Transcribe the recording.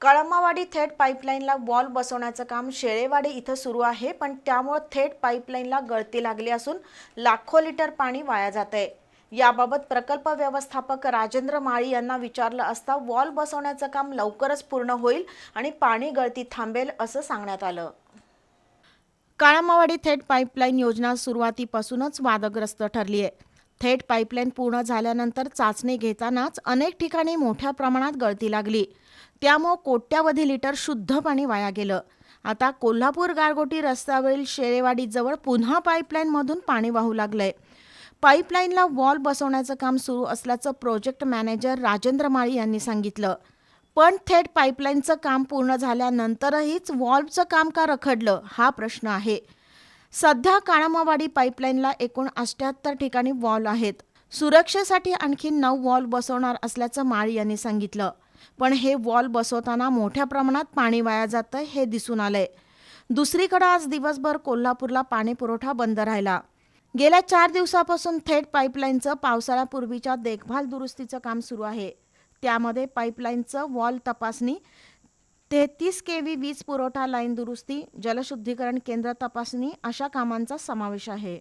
कळंबावाडी थेट पाईपलाईनला वॉल बसवण्याचं काम शेळेवाडी इथं सुरू आहे पण त्यामुळं थेट पाईपलाईनला गळती लागली असून लाखो लिटर पाणी वाया जात आहे याबाबत प्रकल्प व्यवस्थापक राजेंद्र माळी यांना विचारलं असता वॉल बसवण्याचं काम लवकरच पूर्ण होईल आणि पाणी गळती थांबेल असं सांगण्यात आलं. काळामावाडी थेट पाईपलाईन योजना सुरुवातीपासूनच वादग्रस्त ठरली आहे थेट पाईपलाईन पूर्ण झाल्यानंतर चाचणी घेतानाच अनेक ठिकाणी मोठ्या प्रमाणात गळती लागली. त्यामुळं कोट्यावधी लिटर शुद्ध पाणी वाया गेलं. आता कोल्हापूर गारगोटी रस्त्यावरील शेरेवाडीजवळ पुन्हा पाईपलाईनमधून पाणी वाहू लागलंय. पाईपलाईनला वॉल बसवण्याचं काम सुरू असल्याचं प्रोजेक्ट मॅनेजर राजेंद्र माळी यांनी सांगितलं. पण थेट पाईपलाईनचं काम पूर्ण झाल्यानंतरहीच वॉल्वचं काम का रखडलं हा प्रश्न आहे. सध्या काळामावाडी पाईपलाईनला एकूण अष्ट्याहत्तर ठिकाणी वॉल आहेत. सुरक्षेसाठी आणखी नऊ वॉल बसवणार असल्याचं माळी यांनी सांगितलं. पण हे वॉल बसवताना मोठ्या प्रमाणात पाणी वाया जातं हे दिसून आलंय. दुसरीकडे आज दिवसभर कोल्हापूरला पाणी पुरवठा बंद राहिला. गेल्या चार दिवसापासून थेट पाईपलाईनचं पावसाळ्यापूर्वीच्या देखभाल दुरुस्तीचं काम सुरू आहे. त्यामध्ये पाईपलाईनचं वॉल तपासणी तेहतीस के व्ही वीज पुरवठा लाईन दुरुस्ती जलशुद्धीकरण केंद्र तपासणी अशा कामांचा समावेश आहे.